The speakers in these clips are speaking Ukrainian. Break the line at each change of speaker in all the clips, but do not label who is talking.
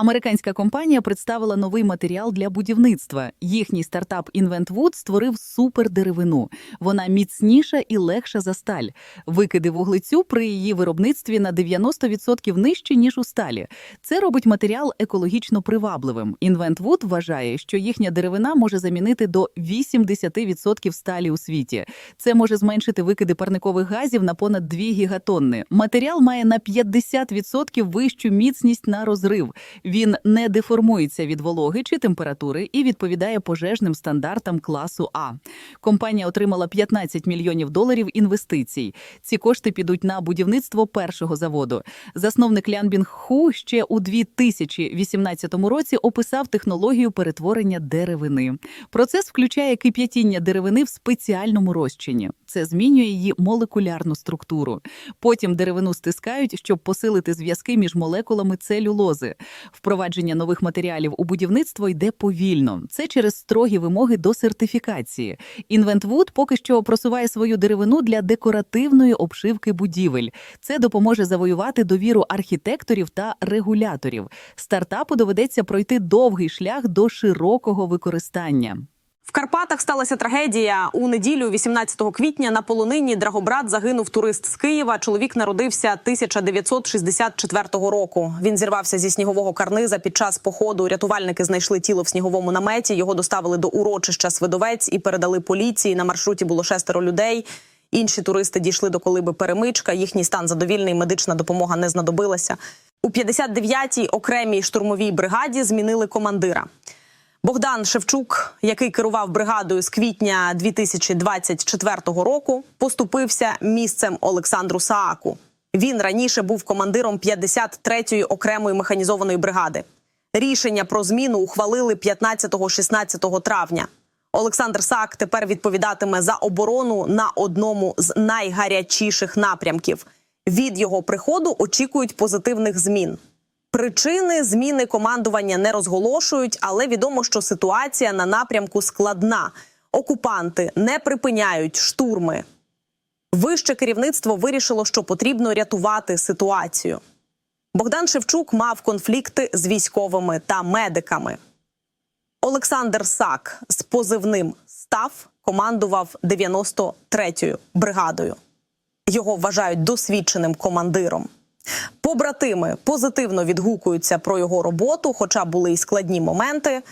Американська компанія представила новий матеріал для будівництва. Їхній стартап InventWood створив супердеревину. Вона міцніша і легша за сталь. Викиди вуглецю при її виробництві на 90% нижче, ніж у сталі. Це робить матеріал екологічно привабливим. InventWood вважає, що їхня деревина може замінити до 80% сталі у світі. Це може зменшити викиди парникових газів на понад 2 гігатонни. Матеріал має на 50% вищу міцність на розрив. Він не деформується від вологи чи температури і відповідає пожежним стандартам класу А. Компанія отримала 15 мільйонів доларів інвестицій. Ці кошти підуть на будівництво першого заводу. Засновник Лян Бінг Ху ще у 2018 році описав технологію перетворення деревини. Процес включає кип'ятіння деревини в спеціальному розчині. Це змінює її молекулярну структуру. Потім деревину стискають, щоб посилити зв'язки між молекулами целюлози. Впровадження нових матеріалів у будівництво йде повільно. Це через строгі вимоги до сертифікації. Інвентвуд поки що просуває свою деревину для декоративної обшивки будівель. Це допоможе завоювати довіру архітекторів та регуляторів. Стартапу доведеться пройти довгий шлях до широкого використання.
В Карпатах сталася трагедія. У неділю, 18 квітня, на полонині Драгобрат загинув турист з Києва. Чоловік народився 1964 року. Він зірвався зі снігового карниза під час походу. Рятувальники знайшли тіло в сніговому наметі. Його доставили до урочища Свидовець і передали поліції. На маршруті було шестеро людей. Інші туристи дійшли до колиби перемичка. Їхній стан задовільний. Медична допомога не знадобилася. У 59-й окремій штурмовій бригаді змінили командира. Богдан Шевчук, який керував бригадою з квітня 2024 року, поступився місцем Олександру Сааку. Він раніше був командиром 53-ї окремої механізованої бригади. Рішення про зміну ухвалили 15-16 травня. Олександр Саак тепер відповідатиме за оборону на одному з найгарячіших напрямків. Від його приходу очікують позитивних змін. Причини зміни командування не розголошують, але відомо, що ситуація на напрямку складна. Окупанти не припиняють штурми. Вище керівництво вирішило, що потрібно рятувати ситуацію. Богдан Шевчук мав конфлікти з військовими та медиками. Олександр Сак з позивним став командував 93-ю бригадою. Його вважають досвідченим командиром. Побратими позитивно відгукуються про його роботу, хоча були й складні моменти.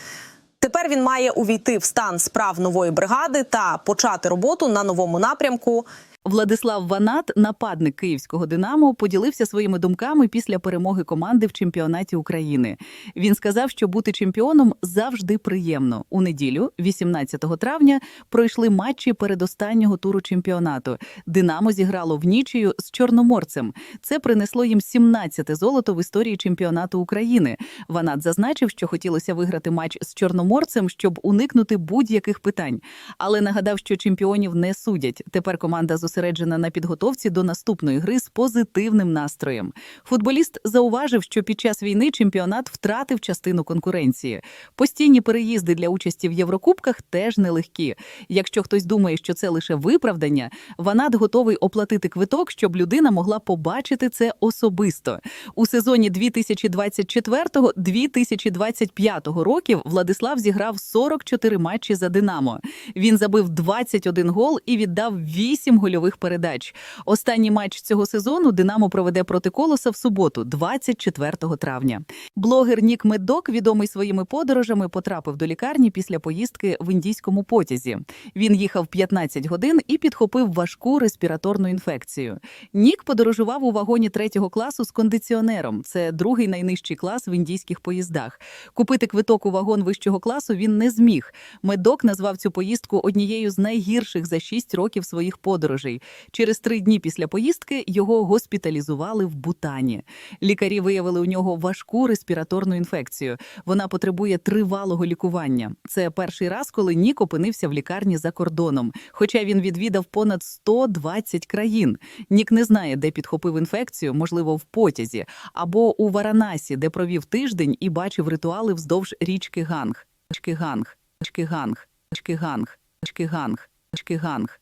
Тепер він має увійти в стан справ нової бригади та почати роботу на новому напрямку.
Владислав Ванат, нападник київського Динамо, поділився своїми думками після перемоги команди в чемпіонаті України. Він сказав, що бути чемпіоном завжди приємно. У неділю, 18 травня, пройшли матчі передостаннього туру чемпіонату. Динамо зіграло в нічию з Чорноморцем. Це принесло їм 17-те золото в історії чемпіонату України. Ванат зазначив, що хотілося виграти матч з Чорноморцем, щоб уникнути будь-яких питань. Але нагадав, що чемпіонів не судять. Тепер команда зосереджена на підготовці до наступної гри з позитивним настроєм. Футболіст зауважив, що під час війни чемпіонат втратив частину конкуренції. Постійні переїзди для участі в Єврокубках теж нелегкі. Якщо хтось думає, що це лише виправдання, Ванат готовий оплатити квиток, щоб людина могла побачити це особисто. У сезоні 2024-2025 років Владислав зіграв 44 матчі за Динамо. Він забив 21 гол і віддав 8 гольових передач. Останній матч цього сезону Динамо проведе проти Колоса в суботу, 24 травня. Блогер Нік Медок, відомий своїми подорожами, потрапив до лікарні після поїздки в індійському потязі. Він їхав 15 годин і підхопив важку респіраторну інфекцію. Нік подорожував у вагоні третього класу з кондиціонером. Це другий найнижчий клас в індійських поїздах. Купити квиток у вагон вищого класу він не зміг. Медок назвав цю поїздку однією з найгірших за 6 років своїх подорожей. Через три дні після поїздки його госпіталізували в Бутані. Лікарі виявили у нього важку респіраторну інфекцію. Вона потребує тривалого лікування. Це перший раз, коли Нік опинився в лікарні за кордоном, хоча він відвідав понад 120 країн. Нік не знає, де підхопив інфекцію, можливо, в потязі, або у Варанасі, де провів тиждень і бачив ритуали вздовж річки Ганг. Річки Ганг, річки Ганг, річки Ганг,